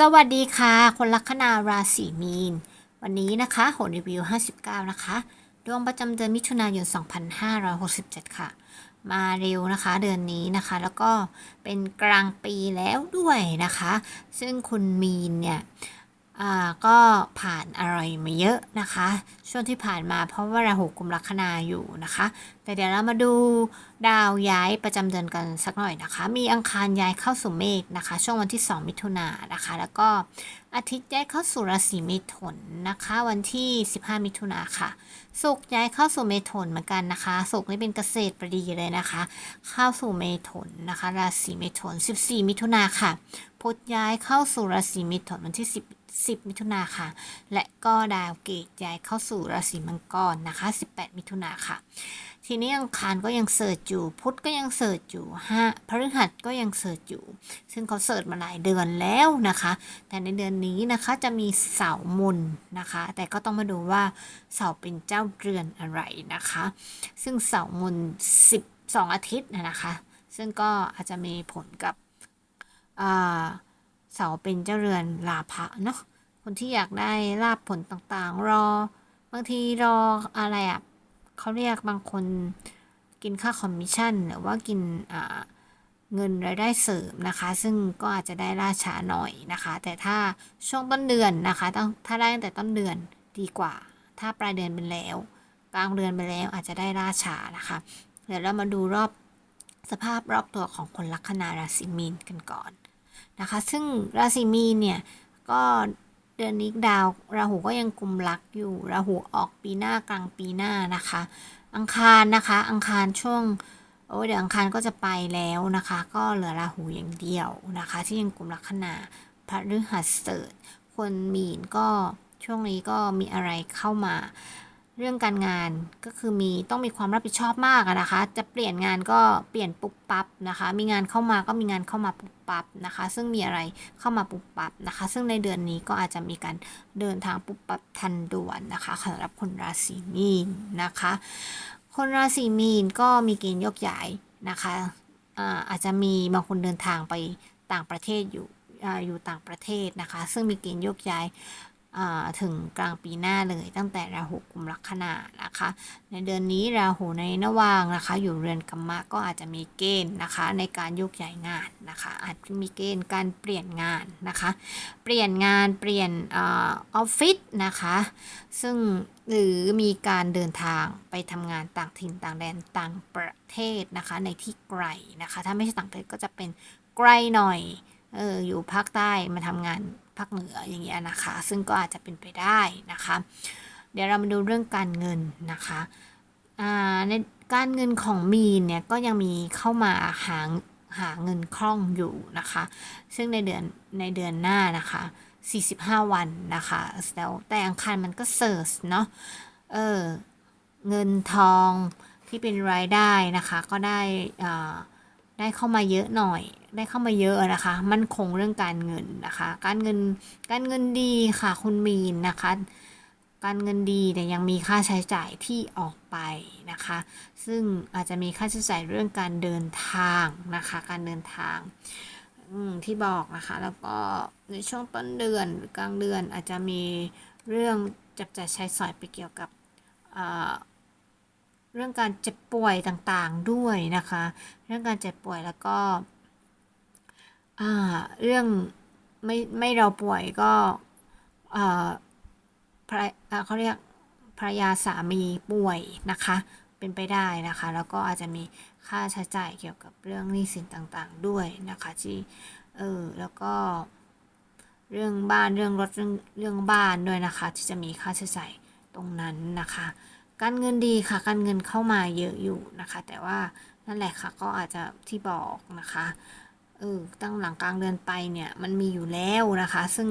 สวัสดีค่ะ คนลัคนาราศีมีน วันนี้นะคะโหนรีวิว 59 นะคะ ดวงประจำเดือนมิถุนายน 2567 ค่ะ มาเร็วนะคะเดือนนี้นะคะ แล้วก็เป็นกลางปีแล้วด้วยนะคะ ซึ่งคุณมีนเนี่ย ก็ผ่านอะไรมาเยอะนะคะ ช่วงที่ผ่านมาเพราะว่าราหูกุมลัคนาอยู่นะคะ แต่เดี๋ยวเรามาดูดาวย้ายประจำเดือนกันสักหน่อยนะคะ มีอังคารย้ายเข้าสู่เมษนะคะ ช่วงวันที่ 2 มิถุนายนนะคะ แล้วก็อาทิตย์ย้ายเข้าสู่ราศีเมถุนนะคะ วันที่ 15 มิถุนาค่ะศุกร์ย้ายเข้าสู่เมถุนเหมือนกันนะคะศุกร์นี่เป็นเกษตรประดีเลยนะคะ เข้าสู่เมถุนนะคะ ราศีเมถุน 14 มิถุนาค่ะพุธย้ายเข้าสู่ราศีเมถุนวันที่ 10 มิถุนาค่ะ และก็ดาวเกตย้ายเข้าสู่ราศีมังกรนะคะ 18 มิถุนาค่ะ ทีนี้อังคารก็ยังเสิร์ชอยู่ พุธก็ยังเสิร์ชอยู่ห้าพฤหัสก็ยังเสิร์ชอยู่ ซึ่งเขาเสิร์ชมาหลายเดือนแล้วนะคะ แต่ในเดือนนี้นะคะจะมีเสาร์มุนนะคะ แต่ก็ต้องมาดูว่าเสาร์เป็นเจ้าเรือนอะไรนะคะ ซึ่งเสาร์มุน12 อาทิตย์นะคะ ซึ่งก็อาจจะมีผลกับอ่า เสาเป็นเจ้าเรือนลาภะเนาะคนที่อยากได้ลาบผลต่างๆ รอ บางทีรออะไรอะ่ะเขาเรียกบางคนกินค่าคอมมิชชั่น หรือว่ากินอ่าเงินรายได้เสริมนะคะ ซึ่งก็อาจจะได้ล่าช้าหน่อยนะคะ แต่ถ้าช่วงต้นเดือนนะคะต้องถ้าได้ตั้งแต่ต้นเดือนดีกว่า ถ้าปลายเดือนไปแล้ว กลางเดือนไปแล้วอาจจะได้ล่าช้านะคะ เดี๋ยวเรามาดูรอบสภาพรอบตัวของคนลัคนาราศีมีนกันก่อน นะคะ ซึ่งราศีมีนเนี่ยก็เดือนนี้ดาวราหูก็ยังกลุ่มรักอยู่ราหูออกปีหน้ากลางปีหน้านะคะ อังคารนะคะ อังคารช่วงโอ้เดี๋ยวอังคารก็จะไปแล้วนะคะ ก็เหลือราหูอย่างเดียวนะคะ ที่ยังกลุ่มลัคนาพระฤหัสเสริฐคนมีนก็ช่วงนี้ก็มีอะไรเข้ามาเรื่องการงานก็คือมีต้องมีความรับผิดชอบมากนะคะ จะเปลี่ยนงานก็เปลี่ยนปุ๊บปั๊บนะคะ มีงานเข้ามาก็มีงานเข้ามาปุ๊บ ปับนะคะ ซึ่งมีอะไรเข้ามาปุบปับนะคะ ซึ่งในเดือนนี้ก็อาจจะมีการเดินทางปุบปับทันด่วนนะคะสำหรับคนราศีมีนนะคะ คนราศีมีนก็มีเกณฑ์ยกย้ายนะคะอาอาจจะมีบางคนเดินทางไปต่างประเทศอยู่อาอยู่ต่างประเทศนะคะ ซึ่งมีเกณฑ์ยกย้าย ถึงกลางปีหน้าเลยตั้งแต่ราหูกุมลัคนานะคะ ในเดือนนี้ราหูในนวางนะคะ อยู่เรือนกรรมะก็อาจจะมีเกณฑ์นะคะ ในการยกย้ายงานนะคะ อาจจะมีเกณฑ์การเปลี่ยนงานนะคะ เปลี่ยนงานเปลี่ยนออฟฟิศนะคะ ซึ่งหรือมีการเดินทางไปทำงานต่างถิ่นต่างแดนต่างประเทศนะคะ ในที่ไกลนะคะ ถ้าไม่ใช่ต่างประเทศก็จะเป็นไกลหน่อยเอออยู่ภาคใต้มาทำงาน ภาคเหนืออย่างเงี้ยนะคะ ซึ่งก็อาจจะเป็นไปได้นะคะ เดี๋ยวเรามาดูเรื่องการเงินนะคะในการเงินของมีนเนี่ยก็ยังมีเข้ามาหาหาเงินคล่องอยู่นะคะ ซึ่งในเดือนในเดือนหน้านะคะ 45 วันนะคะแล้วแต่อังคารมันก็เซิร์ชเนาะเออเงินทองที่เป็นรายได้นะคะ ก็ได้อ่า ได้เข้ามาเยอะหน่อย ได้เข้ามาเยอะนะคะ มั่นคงเรื่องการเงินนะคะ การเงินการเงินดีค่ะคุณมีนนะคะ การเงินดีแต่ยังมีค่าใช้จ่ายที่ออกไปนะคะ ซึ่งอาจจะมีค่าใช้จ่ายเรื่องการเดินทางนะคะ การเดินทางที่บอกนะคะ แล้วก็ในช่วงต้นเดือนกลางเดือนอาจจะมีเรื่องจับจ่ายใช้สอยไปเกี่ยวกับ เรื่องการเจ็บป่วยต่างๆด้วยนะคะ เรื่องการเจ็บป่วยแล้วก็เรื่องไม่ไม่เราป่วยก็พระเขาเรียกภรรยาสามีป่วยนะคะ เป็นไปได้นะคะ แล้วก็อาจจะมีค่าใช้จ่ายเกี่ยวกับเรื่องหนี้สินต่างๆด้วยนะคะที่เออแล้วก็เรื่องบ้านเรื่องรถเรื่องเรื่องบ้านด้วยนะคะ ที่จะมีค่าใช้จ่ายตรงนั้นนะคะ การเงินดีค่ะ การเงินเข้ามาเยอะอยู่นะคะ แต่ว่านั่นแหละค่ะ ก็อาจจะที่บอกนะคะเออตั้งหลังกลางเดือนไปเนี่ยมันมีอยู่แล้วนะคะ ซึ่ง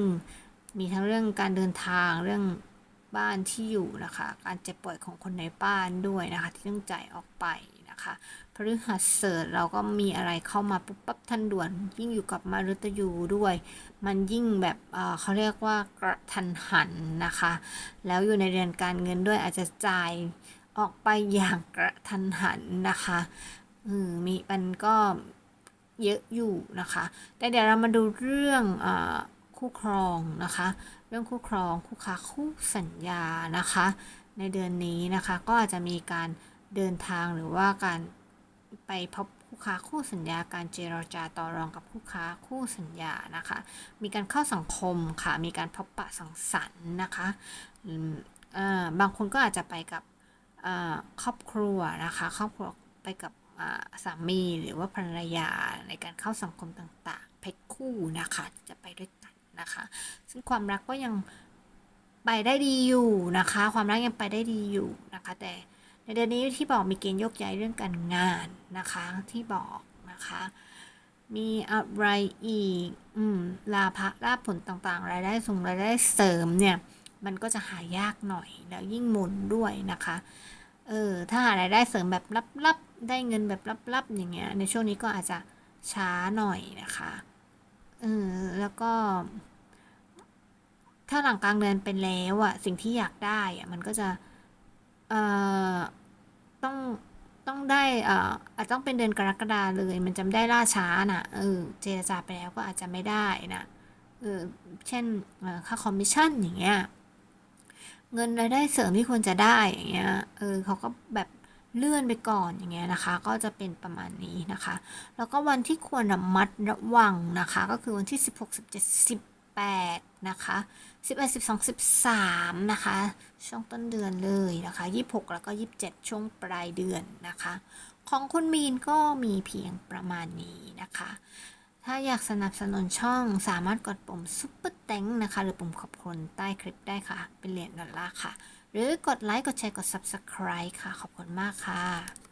มีทั้งเรื่องการเดินทางเรื่องบ้านที่อยู่นะคะ การเจ็บป่วยของคนในบ้านด้วยนะคะ ที่ต้องจ่ายออกไปนะคะ พฤหัสเสริฐเราก็มีอะไรเข้ามาปุ๊บปั๊บทันด่วน ยิ่งอยู่กับมารุตยูด้วย มันยิ่งแบบเขาเรียกว่ากระทันหันนะคะ แล้วอยู่ในเรือนการเงินด้วยอาจจะจ่ายออกไปอย่างกระทันหันนะคะอืมมีมันก็เยอะอยู่นะคะ แต่เดี๋ยวเรามาดูเรื่องอคู่ครองนะคะ เรื่องคู่ครองคู่ค้าคู่สัญญานะคะ ในเดือนนี้นะคะก็อาจจะมีการเดินทางหรือว่าการ ไปพบคู่ค้าคู่สัญญาการเจรจาต่อรองกับคู่ค้าคู่สัญญานะคะ มีการเข้าสังคมค่ะ มีการพบปะสังสรรค์นะคะอืมเอ่อบางคนก็อาจจะไปกับอ่อครอบครัวนะคะครอบครัวไปกับอ่าสามีหรือว่าภรรยาในการเข้าสังคมต่างๆเพศคู่นะคะจะไปด้วยกันนะคะ ซึ่งความรักก็ยังไปได้ดีอยู่นะคะ ความรักยังไปได้ดีอยู่นะคะ แต่ ในเดือนนี้ที่บอกมีเกณฑ์ยกย้ายเรื่องการงานนะคะที่บอกนะคะ มีอะไรอีกอืมลาภะลาภผลต่างๆ รายได้สูงรายได้เสริมเนี่ย มันก็จะหายากหน่อยแล้วยิ่งหมุนด้วยนะคะเออถ้าหารายได้เสริมแบบลับๆ ได้เงินแบบลับๆ อย่างเงี้ยในช่วงนี้ก็อาจจะช้าหน่อยนะคะเออแล้วก็ ถ้าหลังกลางเดือนเป็นแล้วอะสิ่งที่อยากได้อะมันก็จะ ต้องต้องได้อ่ออาจต้องเป็นเดือนกรกฎาเลย มันจะไม่ได้ล่าช้าน่ะเออเจรจาไปแล้วก็อาจจะไม่ได้นะเออเช่นค่าคอมมิชชั่นอย่างเงี้ยเงินรายได้เสริมที่ควรจะได้อย่างเงี้ยเออเขาก็แบบเลื่อนไปก่อนอย่างเงี้ยนะคะ ก็จะเป็นประมาณนี้นะคะ แล้วก็วันที่ควรระมัดระวังนะคะ ก็คือวันที่ 16 17 18 นะคะ 11 12 13 นะคะ ช่วงต้นเดือนเลยนะคะ 26 แล้วก็ 27 ช่วงปลายเดือนนะคะ ของคุณมีนก็มีเพียงประมาณนี้นะคะ ถ้าอยากสนับสนุนช่องสามารถกดปุ่มซุปเปอร์แตงนะคะ หรือปุ่มขอบคุณใต้คลิปได้ค่ะ เป็นเหรียญดอลลาร์ค่ะ หรือกดไลค์ กดแชร์ กด Subscribe ค่ะ ขอบคุณมากค่ะ